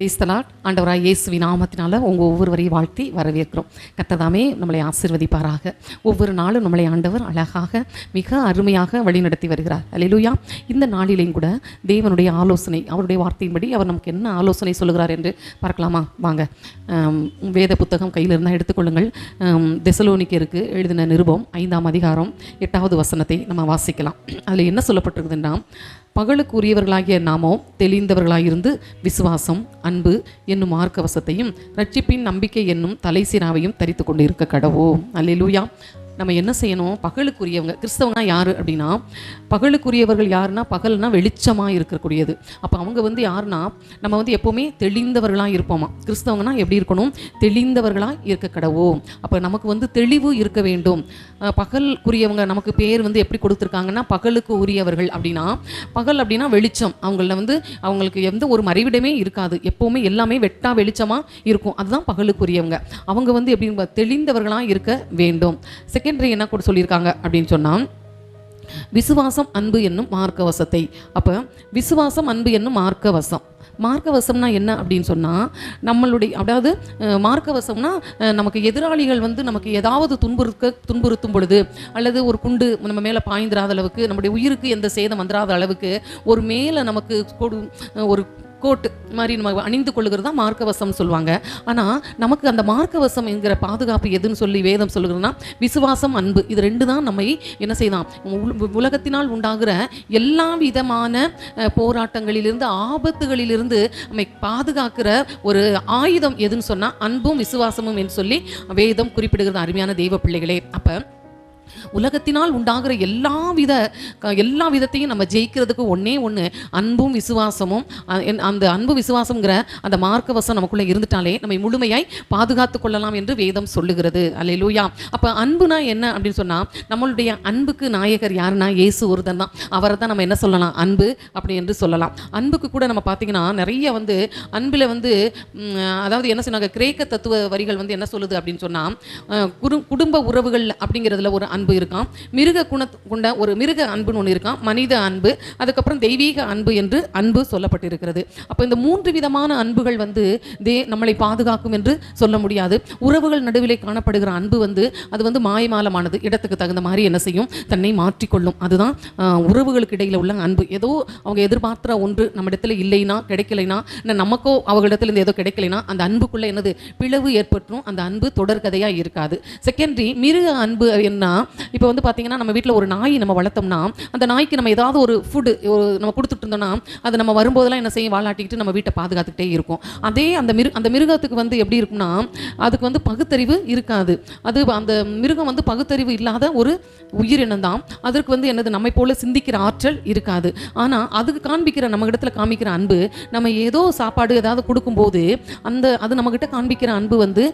பேசலாட் ஆண்டவராய் இயேசுவி நாமத்தினால உங்கள் ஒவ்வொருவரையும் வாழ்த்தி வரவேற்கிறோம். கத்ததாமே நம்மளை ஆசிர்வதிப்பாராக. ஒவ்வொரு நாளும் நம்மளை ஆண்டவர் அழகாக மிக அருமையாக வழிநடத்தி வருகிறார். அல்லேலூயா இந்த நாளிலேயும் கூட தேவனுடைய ஆலோசனை அவருடைய வார்த்தையின்படி அவர் நமக்கு என்ன ஆலோசனை சொல்லுகிறார் என்று பார்க்கலாமா? வாங்க. வேத புத்தகம் கையில் இருந்தால் எடுத்துக்கொள்ளுங்கள். தெசலோனிக்கருக்கு எழுதின நிருபம் ஐந்தாம் அதிகாரம் எட்டாவது வசனத்தை நம்ம வாசிக்கலாம். அதில் என்ன சொல்லப்பட்டிருக்குதுன்னா பகலுக்குரியவர்களாகிய நாமோ தெளிந்தவர்களாயிருந்து விசுவாசம் அன்பு என்னும் மார்க்கவசத்தையும் ரட்சிப்பின் நம்பிக்கை என்னும் தலைசிராவையும் தரித்து கொண்டு இருக்க கடவோம் அல்லேலூயா. நம்ம என்ன செய்யணும்? பகலுக்குரியவங்க கிறிஸ்தவனா யார் அப்படின்னா பகலுக்குரியவர்கள் யாருன்னா பகல்னா வெளிச்சமாக இருக்கக்கூடியது. அப்போ அவங்க வந்து யாருன்னா நம்ம வந்து எப்போவுமே தெளிந்தவர்களாக இருப்போமா? கிறிஸ்தவங்கன்னா எப்படி இருக்கணும்? தெளிந்தவர்களாக இருக்க கடவோம் அப்போ நமக்கு வந்து தெளிவு இருக்க வேண்டும். பகலுக்குரியவங்க நமக்கு பேர் வந்து எப்படி கொடுத்துருக்காங்கன்னா பகலுக்கு உரியவர்கள் அப்படின்னா பகல் அப்படின்னா வெளிச்சம். அவங்கள வந்து அவங்களுக்கு எந்த ஒரு மறைவிடமே இருக்காது. எப்போவுமே எல்லாமே வெட்டா வெளிச்சமாக இருக்கும். அதுதான் பகலுக்குரியவங்க. அவங்க வந்து எப்படி தெளிந்தவர்களாக இருக்க வேண்டும். செகண்டரி என்ன கூட சொல்லியிருக்காங்க அப்படின்னு சொன்னால் விசுவாசம் அன்பு என்னும் மார்க்கவசத்தை. அப்போ விசுவாசம் அன்பு என்னும் மார்க்கவசம். மார்க்கவசம்னா என்ன அப்படின்னு சொன்னால் நம்மளுடைய அதாவது மார்க்கவசம்னா நமக்கு எதிராளிகள் வந்து நமக்கு ஏதாவது துன்புறுக்க துன்புறுத்தும் பொழுது அல்லது ஒரு குண்டு நம்ம மேலே பாய்ந்துராத அளவுக்கு நம்முடைய உயிருக்கு எந்த சேதம் வந்துடாத அளவுக்கு ஒரு மேலே நமக்கு கொடு ஒரு கோட்டு மாதிரி நம்ம அணிந்து கொள்ளுகிறது தான் மார்க்கவசம் சொல்லுவாங்க. ஆனால் நமக்கு அந்த மார்க்கவசம் என்கிற பாதுகாப்பு எதுன்னு சொல்லி வேதம் சொல்லுகிறதுனா விசுவாசம் அன்பு. இது ரெண்டு தான் நம்மை என்ன செய்யலாம் உலகத்தினால் உண்டாகிற எல்லா விதமான போராட்டங்களிலிருந்து ஆபத்துகளிலிருந்து நம்மை பாதுகாக்கிற ஒரு ஆயுதம் எதுன்னு சொன்னால் அன்பும் விசுவாசமும் என்று சொல்லி வேதம் குறிப்பிடுகிறது. அருமையான தெய்வ பிள்ளைகளே அப்போ உலகத்தினால் உண்டாகிற எல்லா வித க- எல்லா விதத்தையும் நம்ம ஜெயிக்கிறதுக்கு ஒன்றே ஒன்று அன்பும் விசுவாசமும் அந்த அன்பு விசுவாசம்ங்கிற அந்த மார்க்கவசம் நமக்குள்ளே இருந்துட்டாலே நம்மை முழுமையாய் பாதுகாத்து கொள்ளலாம் என்று வேதம் சொல்லுகிறது. அல்லேலூயா. அப்போ அன்புனா என்ன அப்படின்னு சொன்னால் நம்மளுடைய அன்புக்கு நாயகர் யாருன்னா இயேசு ஒருத்தன் தான். அவரை தான் நம்ம என்ன சொல்லலாம்? அன்பு அப்படி என்று சொல்லலாம். அன்புக்கு கூட நம்ம பார்த்தீங்கன்னா நிறைய வந்து அன்பில் வந்து அதாவது என்ன சொன்னாங்க கிரேக்க தத்துவ வரிகள் வந்து என்ன சொல்லுது அப்படின்னு சொன்னால் குடும்ப உறவுகள் அப்படிங்கிறதுல ஒரு அன்பு இருக்கான் மிருக குண கொண்ட ஒரு மிருக அன்புன்னு ஒன்று இருக்கான் மனித அன்பு அதுக்கப்புறம் தெய்வீக அன்பு என்று அன்பு சொல்லப்பட்டிருக்கிறது. அப்போ இந்த மூன்று விதமான அன்புகள் வந்து தே நம்மளை பாதுகாக்கும் என்று சொல்ல முடியாது. உறவுகள் நடுவிலே காணப்படுகிற அன்பு வந்து அது வந்து மாயமாலமானது. இடத்துக்கு தகுந்த மாதிரி என்ன செய்யும்? தன்னை மாற்றிக்கொள்ளும். அதுதான் உறவுகளுக்கு இடையில் உள்ள அன்பு. ஏதோ அவங்க எதிர்பார்த்த ஒன்று நம்ம இல்லைனா கிடைக்கலைனா இல்லை நமக்கோ அவர்களிடத்துல இருந்து ஏதோ கிடைக்கலைனா அந்த அன்புக்குள்ளே என்னது? பிளவு ஏற்பட்டும் அந்த அன்பு தொடர்கதையாக இருக்காது. செகண்டரி மிருக அன்பு என்ன? இப்போ வந்து பார்த்தீங்கன்னா நம்ம வீட்டில் ஒரு நாய் நம்ம வளர்த்தோம்னா அந்த நாய்க்கு நம்ம ஏதாவது ஒரு ஃபுட்டு நம்ம கொடுத்துட்டு இருந்தோம்னா அது நம்ம வரும்போதெல்லாம் என்ன செய்யும்? வாழாட்டிக்கிட்டு நம்ம வீட்டை பாதுகாத்துக்கிட்டே இருக்கும். அதே அந்த மிரு அந்த மிருகத்துக்கு வந்து எப்படி இருக்கும்னா அதுக்கு வந்து பகுத்தறிவு இருக்காது. அது அந்த மிருகம் வந்து பகுத்தறிவு இல்லாத ஒரு உயிரினம் தான் அதற்கு வந்து என்னது நம்மை போல சிந்திக்கிற ஆற்றல் இருக்காது. ஆனால் அதுக்கு காண்பிக்கிற நம்ம இடத்துல காமிக்கிற அன்பு நம்ம ஏதோ சாப்பாடு ஏதாவது கொடுக்கும்போது அந்த அது நம்மக்கிட்ட காண்பிக்கிற அன்பு வந்து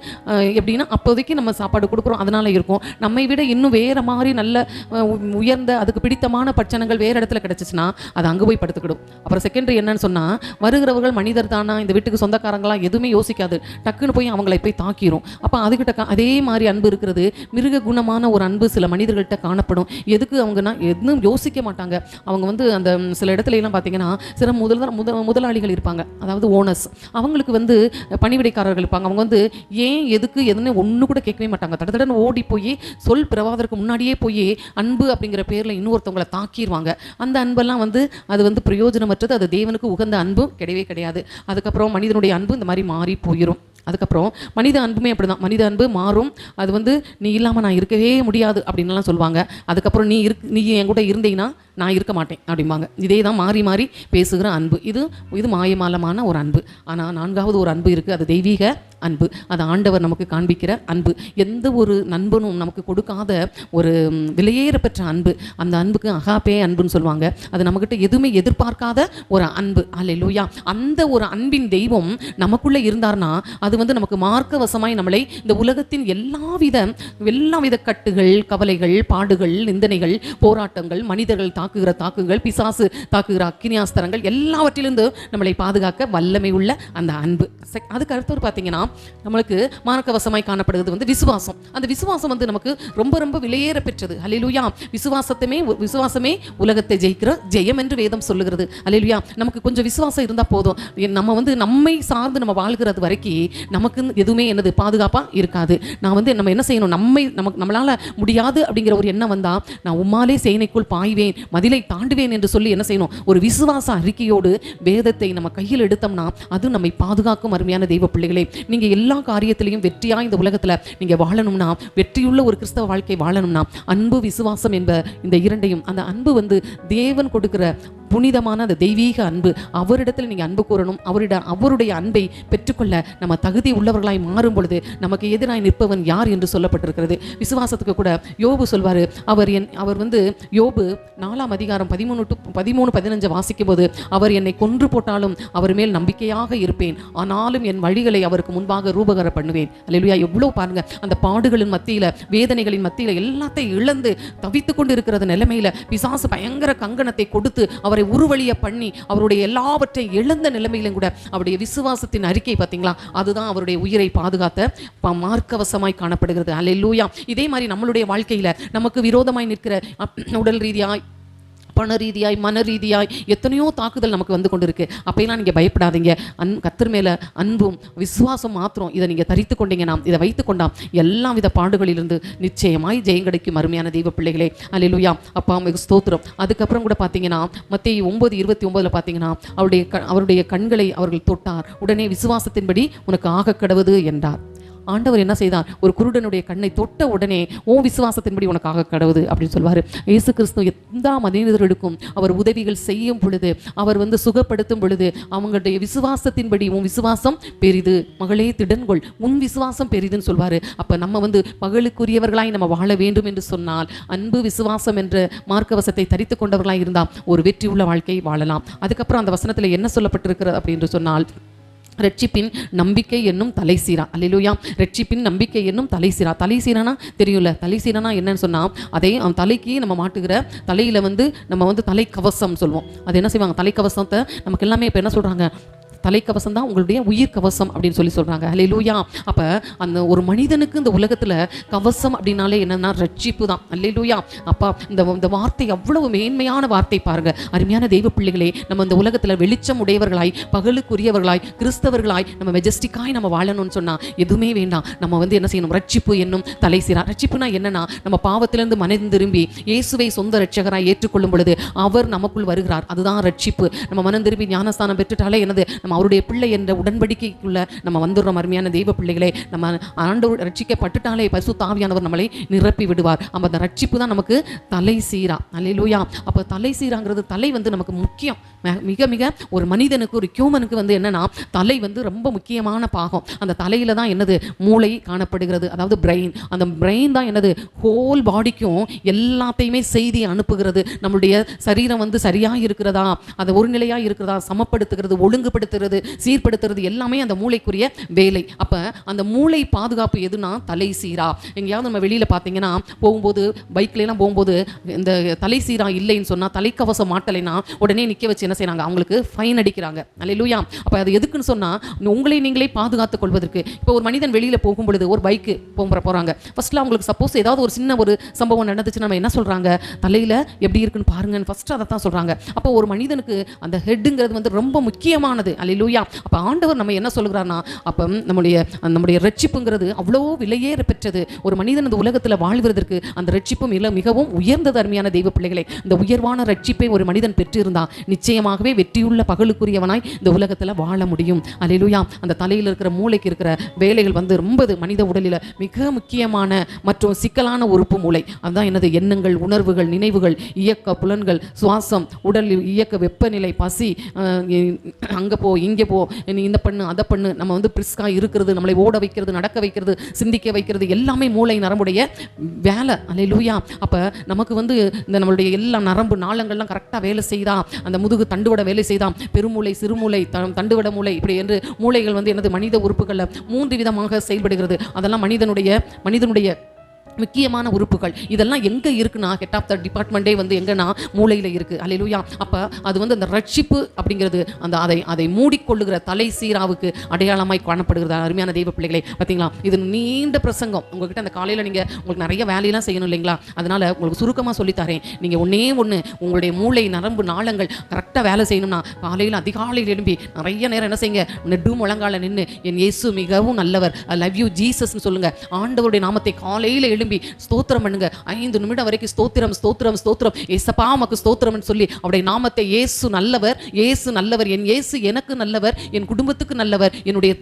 எப்படின்னா அப்போதைக்கு நம்ம சாப்பாடு கொடுக்குறோம் அதனால இருக்கும். நம்மை விட இன்னும் வேற மாதிரி நல்ல உ- உயர்ந்த அதுக்கு பிடித்தமான பட்சணங்கள் வேறு இடத்துல கிடச்சிச்சின்னா அது அங்கே போய் படுத்துக்கிடும். அப்புறம் செகண்டரி என்னன்னு சொன்னால் வருகிறவர்கள் மனிதர் தானா இந்த வீட்டுக்கு சொந்தக்காரங்களாம் எதுவுமே யோசிக்காது. டக்குன்னு போய் அவங்களை போய் தாக்கிரும். அப்போ அதுக்கிட்ட அதே மாதிரி அன்பு இருக்கிறது மிருக குணமான ஒரு அன்பு சில மனிதர்கள்ட்ட காணப்படும். எதுக்கு அவங்கன்னா எதுவும் யோசிக்க மாட்டாங்க. அவங்க வந்து அந்த சில இடத்துலலாம் பார்த்தீங்கன்னா சில முதல் முத முதலாளிகள் இருப்பாங்க. அதாவது ஓனர்ஸ் அவங்களுக்கு வந்து பணிவிடைக்காரர்கள் இருப்பாங்க. அவங்க வந்து ஏன் எதுக்கு எதுன்னு ஒன்று கூட கேட்கவே மாட்டாங்க. தடதடன்னு ஓடி போய் சொல் அதற்கு முன்னாடியே போய் அன்பு அப்படிங்கிற பேரில் இன்னொருத்தவங்களை தாக்கிடுவாங்க அந்த அன்பெல்லாம் வந்து அது வந்து பிரயோஜனமற்றது அது தேவனுக்கு உகந்த அன்பும் கிடையவே கிடையாது. அதுக்கப்புறம் மனிதனுடைய அன்பு இந்த மாதிரி மாறி போயிடும் அதுக்கப்புறம் மனித அன்புமே அப்படிதான். மனித அன்பு மாறும். அது வந்து நீ இல்லாமல் நான் இருக்கவே முடியாது அப்படின்லாம் சொல்லுவாங்க. அதுக்கப்புறம் நீ இருக் நீ என் கூட இருந்தீங்கன்னா நான் இருக்க மாட்டேன் அப்படிம்பாங்க. இதே தான் மாறி மாறி பேசுகிற அன்பு. இது இது மாயமாலமான ஒரு அன்பு. ஆனால் நான்காவது ஒரு அன்பு இருக்குது அது தெய்வீக அன்பு. அது ஆண்டவர் நமக்கு காண்பிக்கிற அன்பு. எந்த ஒரு நண்பனும் நமக்கு கொடுக்காத ஒரு ம், விலையேறப்பெற்ற அன்பு. அந்த அன்புக்கு அகாப்பே அன்புன்னு சொல்லுவாங்க. அது நம்மக்கிட்ட எதுவுமே எதிர்பார்க்காத ஒரு அன்பு. அல்லேலூயா அந்த ஒரு அன்பின் தெய்வம் நமக்குள்ளே இருந்தார்னா அது வந்து நமக்கு மார்க்கவசமாய் நம்மளை இந்த உலகத்தின் எல்லாவித எல்லாவித கட்டுகள் கவலைகள் பாடுகள் நிந்தனைகள் போராட்டங்கள் மனிதர்கள் தாக்குகிற தாக்குகள் பிசாசு தாக்குகிற அக்கினியாஸ்திரங்கள் எல்லாவற்றிலிருந்து நம்மளை பாதுகாக்க வல்லமை உள்ள அந்த அன்பு. செக்- அதுக்கு அடுத்தவர் பார்த்தீங்கன்னா நம்மளுக்கு மார்க்கவசமாய் காணப்படுகிறது வந்து விசுவாசம். அந்த விசுவாசம் வந்து நமக்கு ரொம்ப ரொம்ப விலையேற பெற்றது. அலையிலுயா விசுவாசத்துமே விசுவாசமே உலகத்தை ஜெயிக்கிற ஜெயம் என்று வேதம் சொல்லுகிறது. அலையிலுயா நமக்கு கொஞ்சம் விசுவாசம் இருந்தால் போதும். நம்ம வந்து நம்மை சார்ந்து நம்ம வாழ்கிறது வரைக்கும் நமக்கு எதுவுமே என்னது பாதுகாப்பாக இருக்காது. நான் வந்து நம்ம என்ன செய்யணும் நம்மை நமக்கு நம்மளால் முடியாது அப்படிங்கிற ஒரு எண்ணம் வந்தால் நான் உம்மாலே சேனைக்குள் பாய்வேன் மதிலை தாண்டுவேன் என்று சொல்லி என்ன செய்யணும் ஒரு விசுவாச அறிக்கையோடு வேதத்தை நம்ம கையில் எடுத்தோம்னா அது நம்மை பாதுகாக்கும் அருமையான தெய்வ பிள்ளைகளே. நீங்கள் எல்லா காரியத்திலையும் வெற்றியாக இந்த உலகத்தில் நீங்கள் வாழணும்னா வெற்றியுள்ள ஒரு கிறிஸ்தவ வாழ்க்கை வாழணும்னா அன்பு விசுவாசம் என்ப இந்த இரண்டையும் அந்த அன்பு வந்து தேவன் கொடுக்கிற புனிதமான அந்த தெய்வீக அன்பு அவரிடத்தில் நீங்கள் அன்பு கூறணும் அவரிட அவருடைய அன்பை பெற்றுக்கொள்ள நம்ம தகுதி உள்ளவர்களாய் மாறும் பொழுது நமக்கு எதிராய் நிற்பவன் யார் என்று சொல்லப்பட்டிருக்கிறது. விசுவாசத்துக்கு கூட யோபு சொல்வார் அவர் என் அவர் வந்து யோபு நாலாம் அதிகாரம் பதிமூணு டு பதிமூணு பதினஞ்சு வாசிக்கும் போது அவர் என்னை கொன்று போட்டாலும் அவர் மேல் நம்பிக்கையாக இருப்பேன். ஆனாலும் என் வழிகளை அவருக்கு முன்பாக ரூபகர பண்ணுவேன். அல்லேலூயா எவ்வளோ பாருங்க அந்த பாடுகளின் மத்தியில் வேதனைகளின் மத்தியில் எல்லாத்தையும் இழந்து தவித்து கொண்டு இருக்கிறது நிலைமையில பிசாசு பயங்கர கங்கணத்தை கொடுத்து அவரை உருவழிய பண்ணி அவருடைய எல்லாவற்றையும் இழந்த நிலைமையிலும் கூட அவருடைய விசுவாசத்தின் அறிக்கை பார்த்தீங்களா? அதுதான் அவருடைய உயிரை பாதுகாத்த ப- மார்க்கவசமாய் காணப்படுகிறது. அல்லேலூயா. இதே மாதிரி நம்மளுடைய வாழ்க்கையில நமக்கு விரோதமாய் நிற்கிற உடல் ரீதியாக பண ரீதியாய் மன ரீதியாய் எத்தனையோ தாக்குதல் நமக்கு வந்து கொண்டு இருக்கு அப்பெல்லாம் நீங்கள் பயப்படாதீங்க. அன் கத்தர் மேலே அன்பும் விசுவாசம் மாத்திரம் இதை நீங்கள் தரித்து கொண்டீங்கன்னா இதை வைத்து கொண்டாம் எல்லா வித பாடுகளிலிருந்து நிச்சயமாய் ஜெயம் கிடைக்கும் அருமையான தெய்வ பிள்ளைகளே. அல்லேலூயா அப்பா மிக ஸ்தோத்திரம். அதுக்கப்புறம் கூட பார்த்தீங்கன்னா மத்திய ஒன்பது இருபத்தி ஒன்பதில் பார்த்தீங்கன்னா அவருடைய க அவருடைய கண்களை அவர்கள் தொட்டார். உடனே விசுவாசத்தின்படி உனக்கு ஆக கடவுது என்றார். ஆண்டவர் என்ன செய்தார்? ஒரு குருடனுடைய கண்ணை தொட்ட உடனே ஓ விசுவாசத்தின்படி உனக்காக கடவுது அப்படின்னு சொல்வார். இயேசு கிறிஸ்து எந்த மனிதர்களுக்கும் அவர் உதவிகள் செய்யும் பொழுது அவர் வந்து சுகப்படுத்தும் பொழுது அவங்களுடைய விசுவாசத்தின்படி உன் விசுவாசம் பெரிது மகளே திடன்கொள் உன் விசுவாசம் பெரிதுன்னு சொல்வார். அப்போ நம்ம வந்து மகளுக்குரியவர்களாய் நம்ம வாழ வேண்டும் என்று சொன்னால் அன்பு விசுவாசம் என்ற மார்க்கவசத்தை தரித்து கொண்டவர்களாய் இருந்தால் ஒரு வெற்றி உள்ள வாழ்க்கையை வாழலாம். அதுக்கப்புறம் அந்த வசனத்தில் என்ன சொல்லப்பட்டிருக்கிறது அப்படின்னு சொன்னால் ரட்சிப்பின் நம்பிக்கை என்னும் தலைசீரா. அல்லையா ரட்சிப்பின் நம்பிக்கை என்னும் தலைசீரா. தலைசீரானா தெரியும்ல. தலைசீரானா என்னன்னு சொன்னால் அதே தலைக்கு நம்ம மாட்டுகிற தலையில் வந்து நம்ம வந்து தலைக்கவசம் சொல்லுவோம். அது என்ன செய்வாங்க? தலைக்கவசத்தை நமக்கு எல்லாமே இப்போ என்ன சொல்கிறாங்க தலைக்கவசம் தான் உங்களுடைய உயிர் கவசம் அப்படின்னு சொல்லி சொல்கிறாங்க ஹலே லூயா அப்போ அந்த ஒரு மனிதனுக்கு இந்த உலகத்தில் கவசம் அப்படின்னாலே என்னென்னா ரட்சிப்பு தான் அல்லே லூயா அப்பா இந்த இந்த வார்த்தை அவ்வளவு மேன்மையான வார்த்தை பாருங்கள் அருமையான தெய்வ பிள்ளைகளே நம்ம இந்த உலகத்தில் வெளிச்சம் உடையவர்களாய் பகலுக்குரியவர்களாய் கிறிஸ்தவர்களாய் நம்ம மெஜஸ்டிக்காய் நம்ம வாழணும்னு சொன்னால் எதுவுமே வேண்டாம். நம்ம வந்து என்ன செய்யணும்? ரட்சிப்பு என்னும் தலை சீரா ரட்சிப்புனா என்னன்னா நம்ம பாவத்திலிருந்து மனம் திரும்பி இயேசுவை சொந்த ரட்சகராக ஏற்றுக்கொள்ளும் பொழுது அவர் நமக்குள் வருகிறார். அதுதான் ரட்சிப்பு. நம்ம மனம் திரும்பி ஞானஸ்தானம் பெற்றுட்டாலே என்னது? நம்ம அவருடைய பிள்ளை என்ற உடன்படிக்கைக்குள்ள நம்ம வந்துடுறோம் அருமையான தெய்வ பிள்ளைகளே. நம்ம ஆண்டு ரட்சிக்கப்பட்டுட்டாலே பசு தாவியானவர் நம்மளை நிரப்பி விடுவார். அப்போ அந்த ரட்சிப்பு தான் நமக்கு தலை சீரா. அலையிலூயா அப்போ தலை சீராங்கிறது தலை வந்து நமக்கு முக்கியம். மிக மிக ஒரு மனிதனுக்கு ஒரு ஹியூமனுக்கு வந்து என்னன்னா தலை வந்து ரொம்ப முக்கியமான பாகம். அந்த தலையில தான் என்னது? மூளை காணப்படுகிறது. அதாவது பிரெயின் அந்த பிரெயின் தான் என்னது? ஹோல் பாடிக்கும் எல்லாத்தையுமே செய்தி அனுப்புகிறது. நம்மளுடைய சரீரம் வந்து சரியாக இருக்கிறதா அது ஒருநிலையாக இருக்கிறதா சமப்படுத்துகிறது ஒழுங்குபடுத்துகிறது. சீர்படுத்துறது எல்லாமே அந்த மூளைக்குரிய வேலை. அப்போ அந்த மூளை பாதுகாப்பு எதுனா தலை சீரா எங்கேயாவது நம்ம வெளியில் பார்த்தீங்கன்னா போகும்போது பைக்ல எல்லாம் போகும்போது இந்த தலை சீரா இல்லைன்னு சொன்னால் தலைக்கவசம் மாட்டலைன்னா உடனே நிற்க வச்சு என்ன செய்யறாங்க அவங்களுக்கு ஃபைன் அடிக்கிறாங்க. அல்லேலூயா. அப்போ அது எதுக்குன்னு சொன்னால் உங்களை நீங்களே பாதுகாத்துக் கொள்வதற்கு. இப்போ ஒரு மனிதன் வெளியில் போகும் பொழுது ஒரு பைக்கு போகிற போகிறாங்க ஃபஸ்ட்டில் அவங்களுக்கு சப்போஸ் ஏதாவது ஒரு சின்ன ஒரு சம்பவம் நடந்துச்சுன்னா நம்ம என்ன சொல்கிறாங்க தலையில் எப்படி இருக்குன்னு பாருங்கன்னு ஃபர்ஸ்ட் அதை தான் சொல்கிறாங்க அப்போ ஒரு மனிதனுக்கு அந்த ஹெட்டுங்கிறது வந்து ரொம்ப முக்கியமானது. லூயா அப்போ ஆண்டவர் நம்ம என்ன சொல்கிறாருன்னா அப்போ நம்முடைய நம்முடைய ரட்சிப்புங்கிறது அவ்வளோ விலையேற பெற்றது ஒரு மனிதன் இந்த உலகத்தில் வாழ்வதற்கு அந்த ரட்சிப்பும் மிக மிகவும் உயர்ந்தது அருமையான தெய்வ பிள்ளைகளே. இந்த உயர்வான ரட்சிப்பை ஒரு மனிதன் பெற்றிருந்தான் நிச்சயமாகவே வெற்றியுள்ள பகலுக்குரியவனாய் இந்த உலகத்தில் வாழ முடியும். அல்லேலூயா அந்த தலையில் இருக்கிற மூளைக்கு இருக்கிற வேலைகள் வந்து ரொம்ப மனித உடலில் மிக முக்கியமான மற்றும் சிக்கலான உறுப்பு மூளை. அதுதான் என்னது? எண்ணங்கள் உணர்வுகள் நினைவுகள் இயக்க புலன்கள் சுவாசம் உடல் இயக்க வெப்பநிலை பசி அங்கே போய் இங்கே போ நீ இந்த பண்ணு அதை பண்ணு. நம்ம வந்து பிரிஸ்காக இருக்கிறது நம்மளை ஓட வைக்கிறது நடக்க வைக்கிறது சிந்திக்க வைக்கிறது எல்லாமே மூளை நரம்புடைய வேலை. அல்ல லூயா அப்போ நமக்கு வந்து இந்த நம்மளுடைய எல்லா நரம்பு நாளங்கள்லாம் கரெக்டாக வேலை செய்தா அந்த முதுகு தண்டுவட வேலை செய்தா பெருமூளை சிறுமூளை த தண்டுவட மூளை இப்படி என்று மூளைகள் வந்து எனது மனித உறுப்புகளில் மூன்று விதமாக செயல்படுகிறது. அதெல்லாம் மனிதனுடைய மனிதனுடைய முக்கியமான உறுப்புகள். இதெல்லாம் எங்கே இருக்குன்னா ஹெட் ஆஃப் த டிபார்ட்மெண்ட்டே வந்து எங்கன்னா மூளையில் இருக்குது அல்லையா அப்போ அது வந்து அந்த ரட்சிப்பு அப்படிங்கிறது அந்த அதை அதை மூடிக்கொள்ளுகிற தலை சீராவுக்கு அடையாளமாய் காணப்படுகிறது. அருமையான தெய்வ பிள்ளைகளை பார்த்தீங்களா இது நீண்ட பிரசங்கம். உங்ககிட்ட அந்த காலையில் நீங்கள் உங்களுக்கு நிறைய வேலையெல்லாம் செய்யணும் இல்லைங்களா? அதனால் உங்களுக்கு சுருக்கமாக சொல்லித்தரேன் நீங்கள் ஒன்றே ஒன்று உங்களுடைய மூளை நரம்பு நாளங்கள் கரெக்டாக வேலை செய்யணும்னா காலையில் அதிகாலையில் எழும்பி நிறைய நேரம் என்ன செய்யுங்க? நெடு முழங்கால நின்று என் இயேசு மிகவும் நல்லவர். ஐ லவ் யூ ஜீசஸ்னு சொல்லுங்கள் ஆண்டவருடைய நாமத்தை காலையில் எழும்பி ஸ்தோத்திரம் பண்ணுங்க. ஐந்து நிமிடம் வரைக்கும் ஸ்தோத்திரம் ஸ்தோத்திரம் ஸ்தோத்திரம். ஏசப்பா உமக்கு ஸ்தோத்திரம்னு சொல்லி அவருடைய நாமத்தை ஏசு நல்லவர் ஏசு நல்லவர் என் ஏசு எனக்கு நல்லவர் என் குடும்பத்துக்கு நல்லவர் என்னுடைய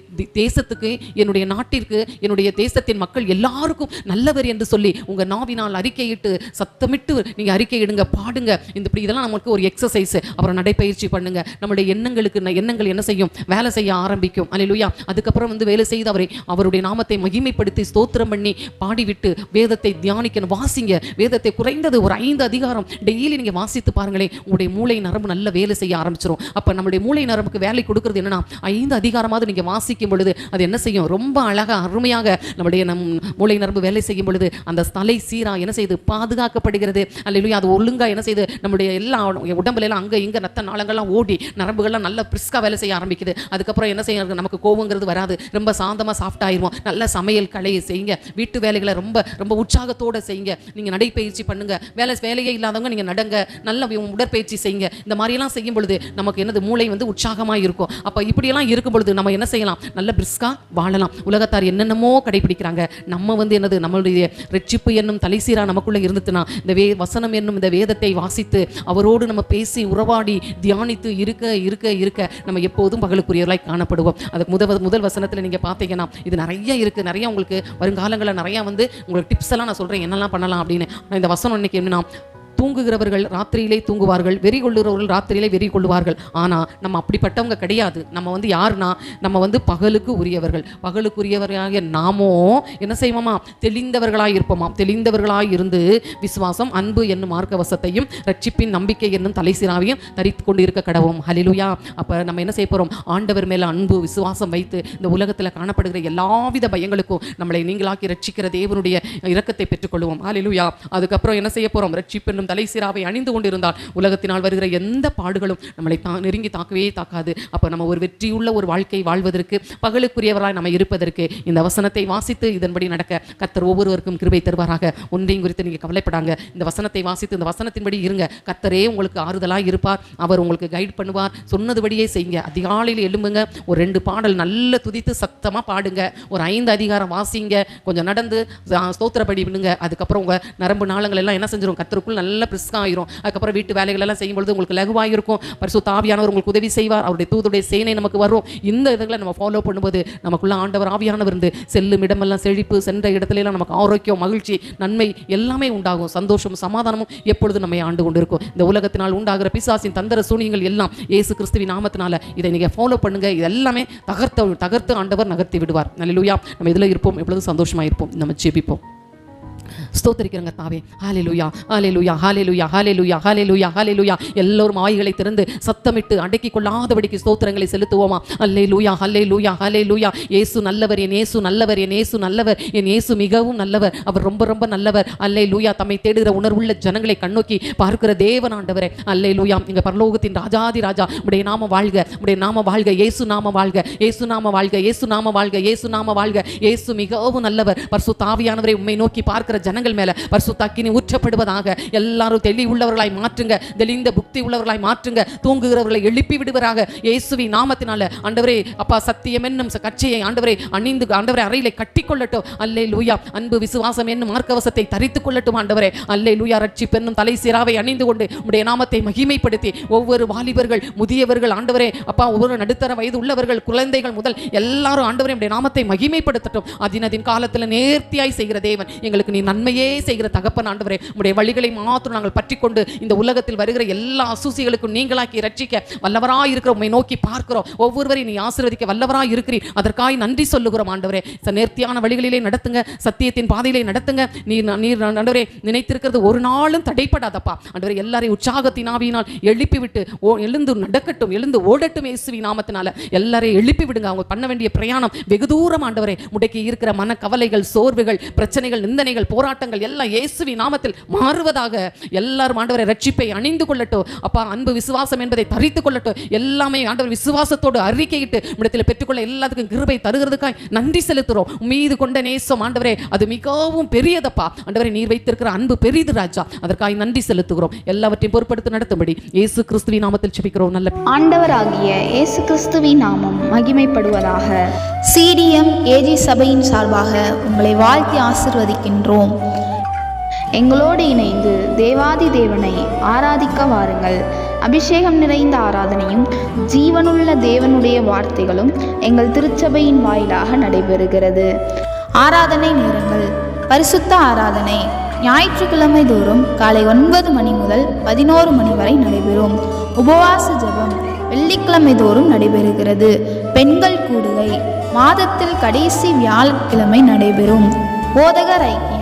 தேசத்துக்கு என்னுடைய நாட்டிற்கு என்னுடைய தேசத்தின் மக்கள் எல்லாருக்கும் நல்லவர் என்று சொல்லி உங்கள் நாவினால் அறிக்கையிட்டு சத்தமிட்டு நீங்க அறிக்கையிடுங்க பாடுங்க. இந்த இப்படி இதெல்லாம் நமக்கு ஒரு எக்ஸசைஸ் அப்புறம் நடைப்பயிற்சி பண்ணுங்க. நம்மளுடைய எண்ணங்களுக்கு எண்ணங்கள் என்ன செய்யும்? வேலை செய்ய ஆரம்பிக்கும். அல்லையா அதுக்கப்புறம் வந்து வேலை செய்து அவரை அவருடைய நாமத்தை மகிமைப்படுத்தி ஸ்தோத்திரம் பண்ணி பாடிவிட்டு வேதத்தை தியானிக்கணும் வாசிங்க. வேதத்தை குறைந்தது ஒரு ஐந்து அதிகாரம் டெய்லி நீங்கள் வாசித்து பாருங்களேன். உங்களுடைய மூளை நரம்பு நல்ல வேலை செய்ய ஆரம்பிச்சிடும் அப்போ நம்மளுடைய மூளை நரம்புக்கு வேலை கொடுக்கறது என்னன்னா ஐந்து அதிகாரமாவது நீங்கள் வாசிக்கும் பொழுது அது என்ன செய்யும்? ரொம்ப அழகாக அருமையாக நம்முடைய நம் மூளை நரம்பு வேலை செய்யும் பொழுது அந்த தலை சீரா என்ன செய்து? பாதுகாக்கப்படுகிறது. அல்லையிலும் அது ஒழுங்காக என்ன செய்து? நம்முடைய எல்லா உடம்புல எல்லாம் இங்கே நத்த ரத்த நாளங்கள்லாம் ஓடி நரம்புகள்லாம் நல்ல பிரிஸ்காக வேலை செய்ய ஆரம்பிக்குது. அதுக்கப்புறம் என்ன செய்யறது நமக்கு கோவங்கிறது வராது. ரொம்ப சாந்தமாக சாஃப்ட் ஆயிடுவோம் நல்ல சமையல் கலையை செய்யுங்க. வீட்டு வேலைகளை ரொம்ப ரொம்ப உற்சாகத்தோடு செய்யுங்க. நீங்கள் நடைப்பயிற்சி பண்ணுங்க. வேலை வேலையே இல்லாதவங்க நீங்கள் நடங்க. நல்ல உடற்பயிற்சி செய்யுங்க. இந்த மாதிரியெல்லாம் செய்யும் பொழுது நமக்கு என்னது? மூளை வந்து உற்சாகமாக இருக்கும். அப்போ இப்படியெல்லாம் இருக்கும் பொழுது நம்ம என்ன செய்யலாம்? நல்ல பிரிஸ்காக வாழலாம். உலகத்தார் என்னென்னமோ கடைபிடிக்கிறாங்க. நம்ம வந்து என்னது? நம்மளுடைய ரட்சிப்பு என்னும் தலைசீரா நமக்குள்ளே இருந்துச்சுன்னா இந்த வே வசனம் என்னும் இந்த வேதத்தை வாசித்து அவரோடு நம்ம பேசி உறவாடி தியானித்து இருக்க இருக்க இருக்க நம்ம எப்போதும் பகலுக்குரியவர்களாய் காணப்படுவோம். அதுக்கு முதல் முதல் வசனத்தில் நீங்கள் பார்த்தீங்கன்னா இது நிறைய இருக்குது நிறைய உங்களுக்கு வருங்காலங்களில் நிறையா வந்து உங்களுக்கு டிப்ஸ் எல்லாம் நான் சொல்றேன் என்னெல்லாம் பண்ணலாம் அப்படின்னு. இந்த வசனம் இன்னைக்கு என்னன்னா தூங்குகிறவர்கள் ராத்திரியிலே தூங்குவார்கள் வெறி கொள்ளுகிறவர்கள் ராத்திரியிலே வெறி கொள்ளுவார்கள். ஆனால் நம்ம அப்படிப்பட்டவங்க கிடையாது. நம்ம வந்து யாருன்னா நம்ம வந்து பகலுக்கு உரியவர்கள். பகலுக்குரியவராகிய நாமோ என்ன செய்வோமா? தெளிந்தவர்களாக இருப்போமாம் தெளிந்தவர்களாக இருந்து விசுவாசம் அன்பு என்னும் மார்க்கவசத்தையும் ரட்சிப்பின் நம்பிக்கை என்னும் தலைசிராவையும் தரித்து கொண்டு இருக்க கடவோம். ஹலிலுயா அப்போ நம்ம என்ன செய்ய போகிறோம் ஆண்டவர் மேலே அன்பு விசுவாசம் வைத்து இந்த உலகத்தில் காணப்படுகிற எல்லாவித பயங்களுக்கும் நம்மளை நீங்களாக்கி ரட்சிக்கிற தேவனுடைய இரக்கத்தை பெற்றுக்கொள்வோம் ஹலிலுயா அதுக்கப்புறம் என்ன செய்ய போகிறோம் ரட்சிப்பு தலை தலைசிராவை அணிந்து கொண்டிருந்தால் உலகத்தினால் வருகிற எந்த பாடுகளும் நம்மளை தா நெருங்கி தாக்கவே தாக்காது. அப்போ நம்ம ஒரு வெற்றியுள்ள ஒரு வாழ்க்கை வாழ்வதற்கு பகலுக்குரியவராய் நம்ம இருப்பதற்கு இந்த வசனத்தை வாசித்து இதன்படி நடக்க கத்தர் ஒவ்வொருவருக்கும் கிருபை தருவாராக. ஒன்றையும் குறித்து நீங்கள் கவலைப்படாங்க. இந்த வசனத்தை வாசித்து இந்த வசனத்தின்படி இருங்க. கத்தரே உங்களுக்கு ஆறுதலாக இருப்பார். அவர் உங்களுக்கு கைட் பண்ணுவார். சொன்னதுபடியே செய்யுங்க. அதிகாலையில் எழும்புங்க. ஒரு ரெண்டு பாடல் நல்ல துதித்து சத்தமாக பாடுங்க. ஒரு ஐந்து அதிகாரம் வாசிங்க. கொஞ்சம் நடந்து ஸ்தோத்திரப்படி பண்ணுங்க அதுக்கப்புறம் உங்கள் நரம்பு நாளங்கள் எல்லாம் என்ன செஞ்சிடும் கத்தருக்குள் நல்ல பிரிஸ்காக ஆயிரும். அதுக்கப்புறம் வீட்டு வேலைகள் எல்லாம் செய்யும் பொழுது உங்களுக்கு லகுவாக இருக்கும் பரிசு தாவியானவர் உங்களுக்கு உதவி செய்வார். அவருடைய தூதுடைய சேனை நமக்கு வரும். இந்த இதுகளை நம்ம ஃபாலோ பண்ணும்போது நமக்குள்ள ஆண்டவர் ஆவியானவர் இருந்து செல்லும் இடமெல்லாம் செழிப்பு சென்ற இடத்துல எல்லாம் நமக்கு ஆரோக்கியம் மகிழ்ச்சி நன்மை எல்லாமே உண்டாகும். சந்தோஷம் சமாதானமும் எப்பொழுது நம்மை ஆண்டு கொண்டு இருக்கும் இந்த உலகத்தினால் உண்டாகிற பிசாசின் தந்திர சூனியங்கள் எல்லாம் இயேசு கிறிஸ்துவின் நாமத்தினால இதை நீங்கள் ஃபாலோ பண்ணுங்க. இது எல்லாமே தகர்த்த தகர்த்து ஆண்டவர் நகர்த்தி விடுவார். நல்லூயா நம்ம இதில் இருப்போம். எப்பொழுதும் சந்தோஷமா இருப்போம் நம்ம ஜெபிப்போம். ஸ்தோத்தரிக்கிறங்க தாவே. ஹalleluya ஹalleluya ஹalleluya ஹalleluya ஹalleluya ஹalleluya எல்லோரும் ஆய்களை திறந்து சத்தமிட்டு அடக்கி கொள்ளாதபடிக்கு ஸ்தோத்திரங்களை செலுத்துவோமா? அல்லே லூயா ஹல்லே லூயா ஹலே லூயா ஏசு நல்லவர் என் ஏசு நல்லவர் என் ஏசு நல்லவர் என் ஏசு மிகவும் நல்லவர். அவர் ரொம்ப ரொம்ப நல்லவர். ஹalleluya தம்மை தேடுகிற உணர்வுள்ள ஜனங்களை கண்ணோக்கி பார்க்கிற தேவன் ஆண்டவரே லூயா இங்க பரலோகத்தின் ராஜாதி ராஜா உடைய நாம வாழ்க உடைய நாம வாழ்க ஏசு நாம வாழ்க ஏசு நாம வாழ்க ஏசு நாம வாழ்க ஏசு நாம வாழ்க ஏசு மிகவும் நல்லவர். பர்சு தாவியானவரை உம்மை நோக்கி பார்க்கிற ஜனங்கள் மேல பரிசுத்த அக்கினி ஊற்றப்படுவதாக எல்லாரும் தெளி உள்ளவர்களாய் மாற்றுங்க தெளிந்த புக்தி உள்ளவர்களாய் மாற்றுங்க தூங்குகிறவர்களை எழுப்பி விடுவராக இயேசுவி நாமத்தினால. ஆண்டவரே அப்பா சத்தியம் என்னும் கட்சியை ஆண்டவரை அணிந்து ஆண்டவரே அறையிலே கட்டிக்கொள்ளட்டும். அல்லே லூயா அன்பு விசுவாசம் என்னும் மார்க்கவசத்தை தரித்துக் கொள்ளட்டும் ஆண்டவரே. அல்லே லூயா ரட்சி பெண்ணும் தலை சிராவை அணிந்து கொண்டு உடைய நாமத்தை மகிமைப்படுத்தி ஒவ்வொரு வாலிபர்கள் முதியவர்கள் ஆண்டவரே அப்பா ஒவ்வொரு நடுத்தர வயது உள்ளவர்கள் குழந்தைகள் முதல் எல்லாரும் ஆண்டவரே உடைய நாமத்தை மகிமைப்படுத்தட்டும். அதினதின் காலத்தில் நேர்த்தியாய் செய்கிற தேவன் எங்களுக்கு நீ நன்மை நன்மையே செய்கிற தகப்பன் ஆண்டவரே உடைய வழிகளை மாத்திரம் நாங்கள் பற்றி கொண்டு இந்த உலகத்தில் வருகிற எல்லா அசூசிகளுக்கும் நீங்களாக்கி ரட்சிக்க வல்லவராக இருக்கிற உண்மை நோக்கி பார்க்கிறோம். ஒவ்வொருவரையும் நீ ஆசீர்வதிக்க வல்லவராக இருக்கிறீர். அதற்காக நன்றி சொல்லுகிறோம் ஆண்டவரே. நேர்த்தியான வழிகளிலே நடத்துங்க. சத்தியத்தின் பாதையிலே நடத்துங்க. நீர் நீர் ஆண்டவரே நினைத்திருக்கிறது ஒரு நாளும் தடைப்படாதப்பா. ஆண்டவரே எல்லாரையும் உற்சாகத்தின் ஆவியினால் எழுப்பி விட்டு ஓ எழுந்து நடக்கட்டும் எழுந்து ஓடட்டும் இயேசுவி நாமத்தினால. எல்லாரையும் எழுப்பி விடுங்க அவங்க பண்ண வேண்டிய பிரயாணம் வெகு தூரம் ஆண்டவரே. முடக்கி இருக்கிற மன கவலைகள் சோர்வுகள் பிரச்சனைகள் நிந்தனைகள் போராட்டங்கள் எல்லாம் இயேசுவி நாமத்தில் மாறுவதாக எல்லாரும் ஆண்டவரை ரட்சிப்பை அணிந்து கொள்ளட்டும். அப்பா அன்பு விசுவாசம் என்பதை தரித்து கொள்ளட்டும். எல்லாமே ஆண்டவர் விசுவாசத்தோடு அறிக்கையிட்டு இடத்தில் பெற்றுக்கொள்ள எல்லாத்துக்கும் கிருபை தருகிறதுக்காய் நன்றி செலுத்துறோம். மீது கொண்ட நேசம் ஆண்டவரே அது மிகவும் பெரியதப்பா. ஆண்டவரை நீர் வைத்திருக்கிற அன்பு பெரிது ராஜா. அதற்காய் நன்றி செலுத்துகிறோம். எல்லாவற்றையும் பொறுப்படுத்தி நடத்தும்படி இயேசு கிறிஸ்துவின் நாமத்தில் செபிக்கிறோம் நல்ல ஆண்டவராகிய இயேசு கிறிஸ்துவின் நாமம் மகிமைப்படுவதாக. சிடிஎம் ஏஜி சபையின் சார்பாக உங்களை வாழ்த்தி ஆசிர்வதிக்கின்றோம். எங்களோடு இணைந்து தேவாதி தேவனை ஆராதிக்க வாருங்கள். அபிஷேகம் நிறைந்த ஆராதனையும் ஜீவனுள்ள தேவனுடைய வார்த்தைகளும் எங்கள் திருச்சபையின் வாயிலாக நடைபெறுகிறது. ஆராதனை நேரங்கள். பரிசுத்த ஆராதனை. ஞாயிற்றுக்கிழமை தோறும் காலை ஒன்பது மணி முதல் பதினோரு மணி வரை நடைபெறும். உபவாச ஜெபம் வெள்ளிக்கிழமை தோறும் நடைபெறுகிறது. பெண்கள் கூடுகை. மாதத்தில் கடைசி வியாழக்கிழமை நடைபெறும். போதகர் ஐக்கியம்.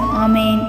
ஆமேன்